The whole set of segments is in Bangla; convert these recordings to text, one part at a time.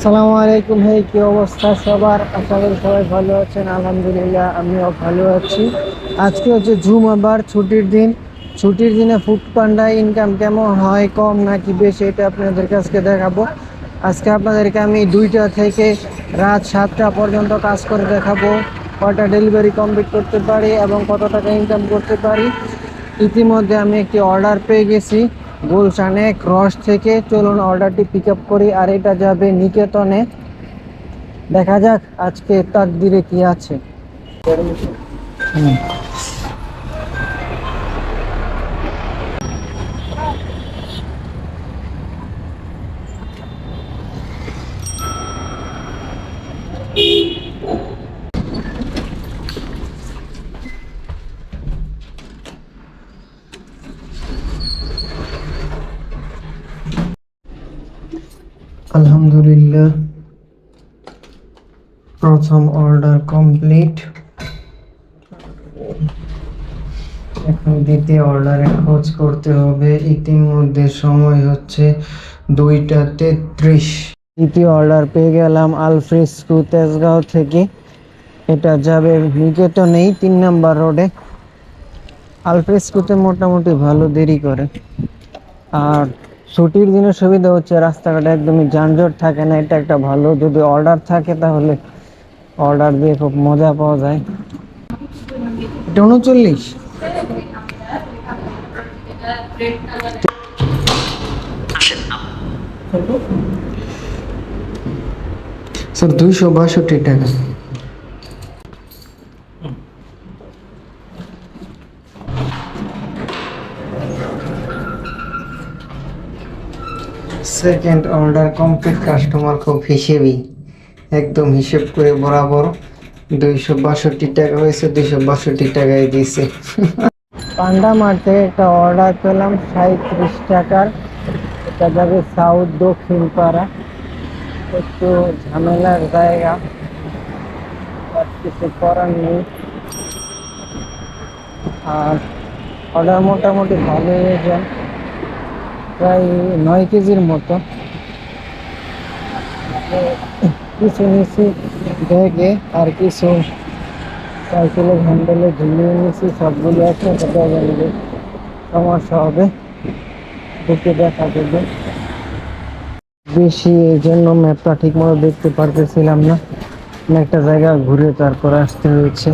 আসসালামু আলাইকুম। হে, কি অবস্থা সবার? আশা করি সবাই ভালো আছেন। আলহামদুলিল্লাহ, আমিও ভালো আছি। আজকে হচ্ছে জুমাবার, ছুটির দিন। ছুটির দিনে ফুড পান্ডা ইনকাম কেমন হয়, কম নাকি বেশি, এটা আপনাদের কাছকে দেখাবো। আজকে আপনাদেরকে আমি দুইটা থেকে রাত সাতটা পর্যন্ত কাজ করে দেখাবো। কটা ডেলিভারি কমপ্লিট করতে পারি এবং কত টাকা ইনকাম করতে পারি। ইতিমধ্যে আমি একটি অর্ডার পেয়ে গেছি। গুলশানে ক্রস থেকে চলুন অর্ডারটি পিক আপ করি, আর এটা যাবে নিকেতনে দেখা যাক আজকে তাকদিরে কি আছে হুম। আলহামদুলিল্লাহ প্রথম অর্ডার কমপ্লিট এখন দ্বিতীয় অর্ডারে খোঁজ করতে হবে। ইতিমধ্যে সময় হচ্ছে দুইটা তেত্রিশ। দ্বিতীয় অর্ডার পেয়ে গেলাম আলফ্রেস্কু তেজগাঁও থেকে। এটা যাবে নিকেতনেই তিন নাম্বার রোডে আলফ্রেস্কুতে মোটামুটি ভালো দেরি করে। আর ছুটির দিনে সুবিধা হচ্ছে রাস্তাঘাটে একদমই যানজট থাকে না, এটা একটা ভালো। যদি অর্ডার থাকে তাহলে অর্ডার দিয়ে খুব মজা পাওয়া যায়। এটা উনচল্লিশ। স্যার, দুইশো বাষট্টি টাকা। সেকেন্ড অর্ডার কমপ্লিট কাস্টমার খুব হিসেবেই একদম হিসেব করে বরাবর দুইশো বাষট্টি টাকা হয়েছে, দুইশো বাষট্টি টাকায় দিয়েছে। পান্ডা থেকে একটা অর্ডার পেলাম সাঁত্রিশ টাকার। এটা যাবে সাউথ দক্ষিণ পাড়া একটু ঝামেলার জায়গা। কিছু করার নেই। আর অর্ডার মোটামুটি ভালো হয়ে যায় প্রায় নয় কেজির মতো। কিছু নিচ্ছি ব্যাগে আর কিছু সাইকেলের হ্যান্ডেলে ঝুলিয়ে নিচ্ছি সবগুলো একসাথে ব্যাগে নিলে সমস্যা হবে। দেখে দেখা দেবে। বেশি এই জন্য ম্যাপটা ঠিক মতো দেখতে পারতেছিলাম না। একটা জায়গা ঘুরে তারপর আসতে হয়েছে।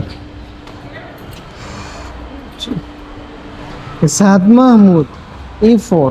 Saad Mahmud E four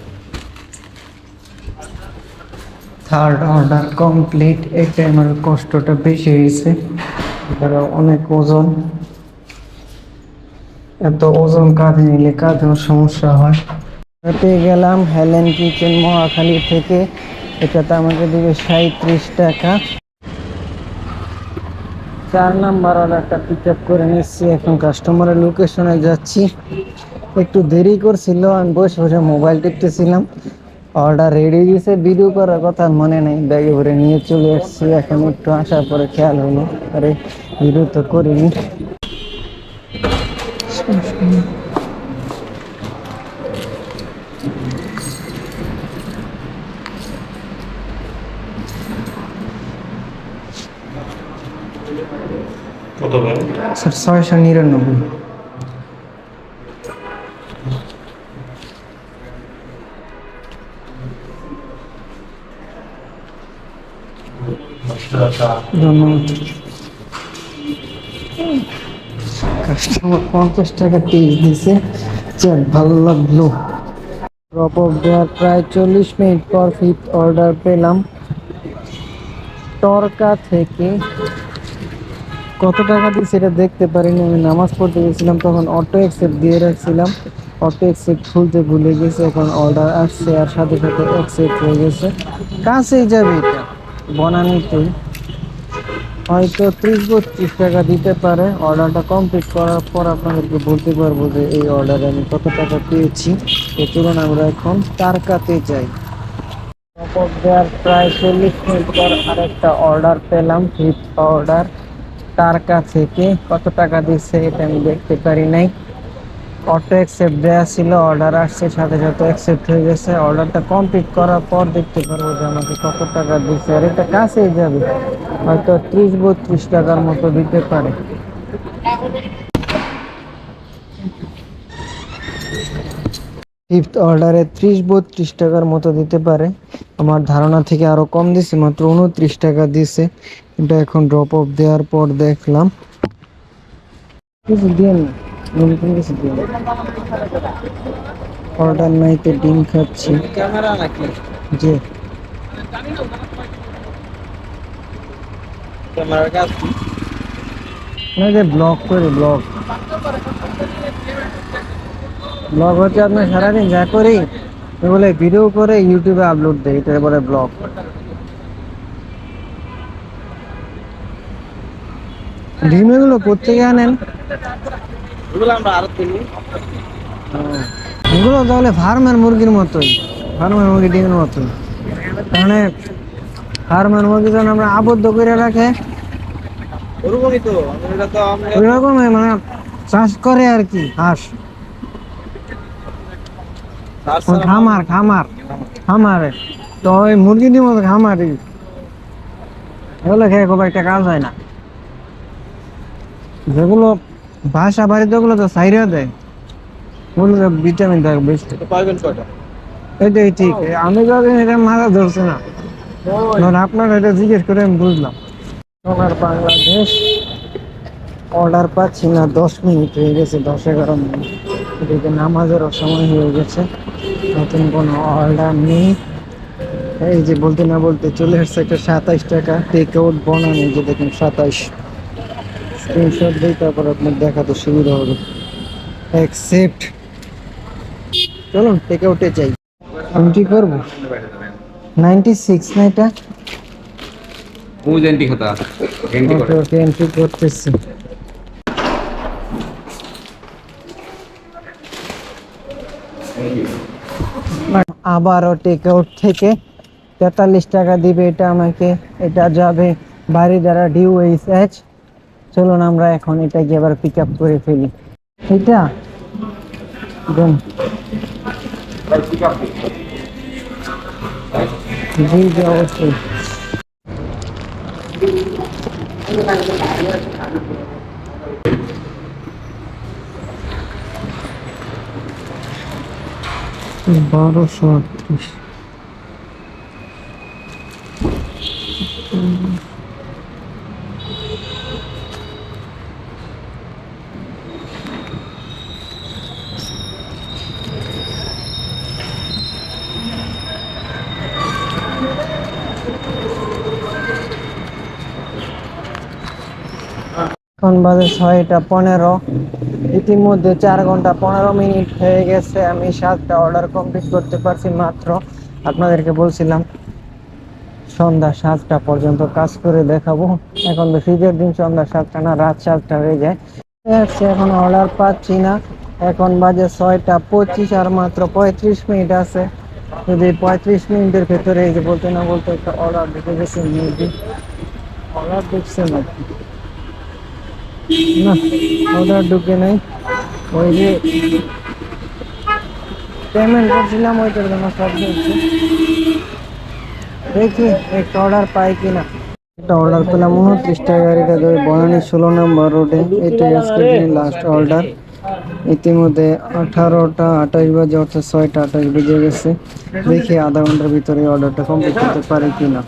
third order complete এটা আমার কষ্টটা বেশি হয়েছে। এবার অনেক ওজন। এত ওজন কাঁধে নিলে কাঁধেও সমস্যা হয়। পেয়ে গেলাম হেলেন কিচেন মহাখালী থেকে। এটাতে আমাকে দেবে সাঁত্রিশ টাকা। চার নাম্বার অর্ডারটা পিক আপ করে নিচ্ছি। এখন কাস্টমারের লোকেশনে যাচ্ছি। একটু দেরি করছিল, আমি বসে বসে মোবাইল টিপতেছিলাম। অর্ডার রেডি দিয়েছে ভিডিও করার কথা মনে নেই ব্যাগে ভরে নিয়ে চলে এসেছি এখন একটু আসার পরে খেয়াল হলো আরে ভিডিও তো করিনি কত ভাই স্যার ছয়শো নিরানব্বই ধন্যবাদ কাস্টমার পঞ্চাশ টাকা পিস দিছে। যাক, ভালো লাগল। ড্রপ অফ দেওয়ার প্রায় চল্লিশ মিনিট পর ফিফথ অর্ডার পেলাম। টরকা থেকে কত টাকা দিয়ে সেটা দেখতে পারিনি। আমি নামাজ পড়তে গেছিলাম, তখন অটো অ্যাকসেপ্ট দিয়ে রাখছিলাম। অটো অ্যাকসেপ্ট খুলতে ভুলে গেছে, এখন অর্ডার আসছে আর সাথে সাথে অ্যাকসেপ্ট হয়ে গেছে। কাছেই যাবে এটা। বনানীতেই হয়তো ত্রিশ বত্রিশ টাকা দিতে পারে। অর্ডারটা কমপ্লিট করার পর আপনাদেরকে বলতে পারব যে এই অর্ডারে আমি কত টাকা পেয়েছি। তো চলুন আমরা এখন তারকাতে যাই। প্রায় চল্লিশ মিনিট পর আরেকটা অর্ডার পেলাম ফিফথ অর্ডার তারকা থেকে কত টাকা দিচ্ছে এটা আমি দেখতে পারি নাই। অটো অ্যাকসেপ্ট দেওয়া ছিল অর্ডার আসছে, সাথে সাথে অ্যাকসেপ্ট হয়ে গেছে। অর্ডারটা কমপ্লিট করার পর দেখতে পারব যে আমাকে কত টাকা দিচ্ছে। আর এটা কাছেই যাবে, হয়তো ত্রিশ বত্রিশ টাকার মতো দিতে পারে। ফিফথ অর্ডারে ত্রিশ বত্রিশ টাকার মতো দিতে পারে। আমার ধারণা থেকে আরও কম দিছে, মাত্র উনত্রিশ টাকা দিছে। এটা এখন ড্রপ অফ দেওয়ার পর দেখলাম। কিছু দিয়ে অর্ডার নাইতে ডিম খাচ্ছি। ক্যামেরা নাকি কাজ না, যে ব্লগ করি ব্লগ ব্লগ হচ্ছে আপনার সারাদিন যা করি বলে ভিডিও করে ইউটিউবে আপলোড দেয় এটা বলে ব্লগ ডিম এগুলো কোথেকে আনেন? এগুলো আমরা আরও কিনি। এগুলো তাহলে ফার্মের মুরগির মতোই। ফার্মের মুরগি ডিমের মতোই। মানে ফার্মের মুরগি যখন আমরা আবদ্ধ করে রাখে ওরকমই তো এটা তো আমরা মানে চাষ করে আর কি হাঁস। খামার খামার খামারে। তো ওই মুরগি ডিম খামারই। এগুলো খেয়ে খুব একটা কাজ হয় না। যেগুলো বাসা বাড়িতে ওগুলো তো সাইরা দেয়। ওগুলো ভিটামিন থাকে বেশি। তো পাইবেন কয়টা? এটাই ঠিক। আমি তো এটা মারা ধরছে না। ধর আপনার এটা জিজ্ঞেস করে আমি বুঝলাম। সোনার বাংলাদেশ অর্ডার পাচ্ছি না দশ মিনিট হয়ে গেছে দশ এগারো মিনিট। এদিকে নামাজেরও সময় হয়ে গেছে। নতুন কোনো অর্ডার নেই। এই যে বলতে না বলতে চলে আসছে একটা সাতাইশ টাকা। টেক আউট বনানি যে দেখুন সাতাইশ। স্ক্রিনশট দিই তারপর আপনার দেখাতে সুবিধা হবে। অ্যাকসেপ্ট চলুন টেক আউটে চাই আমি কি করব? নাইনটি সিক্স না এটা? খাতা ওকে ওকে এন্ট্রি করতেছি। আবারও টেক আউট থেকে তেতাল্লিশ টাকা দিবে এটা আমাকে। এটা যাবে বাড়িদারা ডিউ এইচ এইচ চলুন আমরা এখন এটা এটাকে আবার পিক আপ করে ফেলি। এটা অবশ্যই। বারোশো আটত্রিশ। এখন বাজে ছয়টা পনেরো। ইতিমধ্যে চার ঘণ্টা পনেরো মিনিট হয়ে গেছে। আমি সাতটা অর্ডার কমপ্লিট করতে পারছি মাত্র। আপনাদেরকে বলছিলাম, সন্ধ্যা সাতটা পর্যন্ত কাজ করে দেখাবো। এখন তো শীতের দিন, সন্ধ্যা সাতটা না, রাত সাতটা হয়ে যায়। এখন অর্ডার পাচ্ছি না। এখন বাজে ছয়টা পঁচিশ আর মাত্র পঁয়ত্রিশ মিনিট আছে। যদি পঁয়ত্রিশ মিনিটের ভেতরে এই যে বলতে না বলতে একটা অর্ডার ঢুকে গেছে মেবি অর্ডার ঢুকছে নাকি না অর্ডার ঢুকে নাই। ওই যে পেমেন্ট করছিলাম, ওইটার জন্য সব হচ্ছে দেখি, একটা অর্ডার পাই কিনা। একটা অর্ডার পেলাম উনত্রিশ টাকার এটা ধরে বনানী ষোলো নম্বর রোডে এটাই আজকে লাস্ট অর্ডার ইতিমধ্যে আঠারোটা আঠাশ বাজে, অর্থাৎ ছয়টা আঠাশ বেজে গেছে। দেখি আধা ঘণ্টার ভিতরে অর্ডারটা কমপ্লিট করতে পারি কিনা।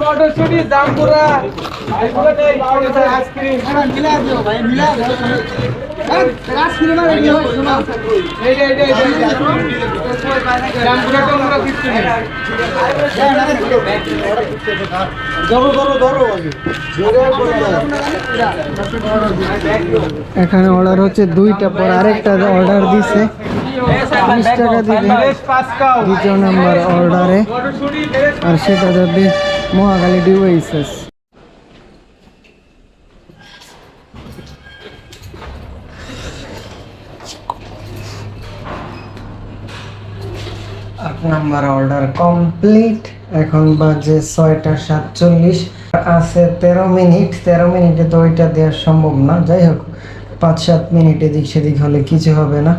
মটরশুটি জামপুরা। আইসক্রিম মিলা দিও ভাই মিলা ধরো ধরো ধরো আগে। জোরে করে দাও। এখানে অর্ডার হচ্ছে দুইটা পর আরেকটা অর্ডার দিছে। বিশ টাকা দিবে দ্বিতীয় নাম্বার অর্ডারে। আর সেটা যাবে মহাকালী ডিভাইসেস। আট নাম্বার অর্ডার কমপ্লিট। এখন বাজে ছয়টা সাতচল্লিশ। আছে তেরো মিনিট। তেরো মিনিটে তো ওইটা দেওয়া সম্ভব না। যাই হোক পাঁচ সাত মিনিট এদিক সেদিক হলে কিছু হবে না।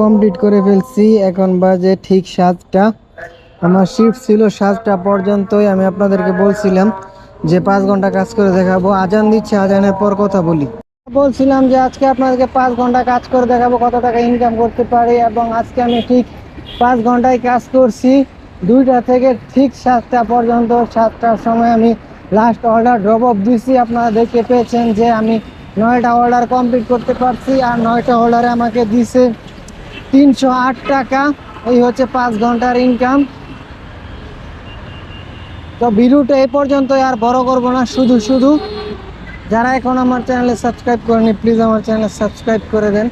কমপ্লিট করে ফেলছি, এখন বাজে ঠিক সাতটা। আমার শিফট ছিল সাতটা পর্যন্তই, আমি আপনাদেরকে বলছিলাম যে পাঁচ ঘণ্টা কাজ করে দেখাবো। আজান দিচ্ছে, আজানের পর কথা বলি। বলছিলাম যে আজকে আপনাদেরকে পাঁচ ঘণ্টা কাজ করে দেখাবো, কত টাকা ইনকাম করতে পারি, এবং আজকে আমি ঠিক পাঁচ ঘন্টায় কাজ করছি। দুইটা থেকে ঠিক সাতটা পর্যন্ত, সাতটার সময় আমি লাস্ট অর্ডার ড্রপ অফ দিছি। আপনারা দেখতে পেয়েছেন যে আমি নয়টা অর্ডার কমপ্লিট করতে পারছি আর নয়টা অর্ডারে আমাকে দিছে তিনশো আট টাকা। এই হচ্ছে পাঁচ ঘণ্টার ইনকাম তো ভিডিওটা এই পর্যন্ত আর বড় করব না, শুধু শুধু। যারা এখন আমার চ্যানেলে সাবস্ক্রাইব করেনি প্লিজ আমার চ্যানেল সাবস্ক্রাইব করে দেন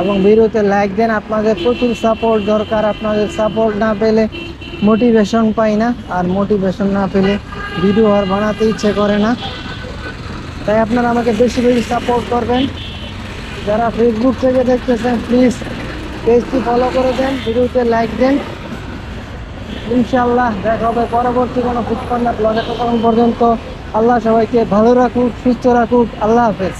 এবং ভিডিওতে লাইক দেন। আপনাদের প্রচুর সাপোর্ট দরকার। আপনাদের সাপোর্ট না পেলে মোটিভেশন পাই না আর মোটিভেশন না পেলে ভিডিও আর বানাতে ইচ্ছে করে না। তাই আপনারা আমাকে বেশি বেশি সাপোর্ট করবেন। যারা ফেসবুক থেকে দেখতেছেন প্লিজ পেজটি ফলো করে দেন ভিডিওতে লাইক দেন। ইনশাল্লাহ দেখা হবে পরবর্তী কোনো ফুটপান্ডা ব্লগে তখন পর্যন্ত আল্লাহ সবাইকে ভালো রাখুক, সুস্থ রাখুক, আল্লাহ হাফেজ।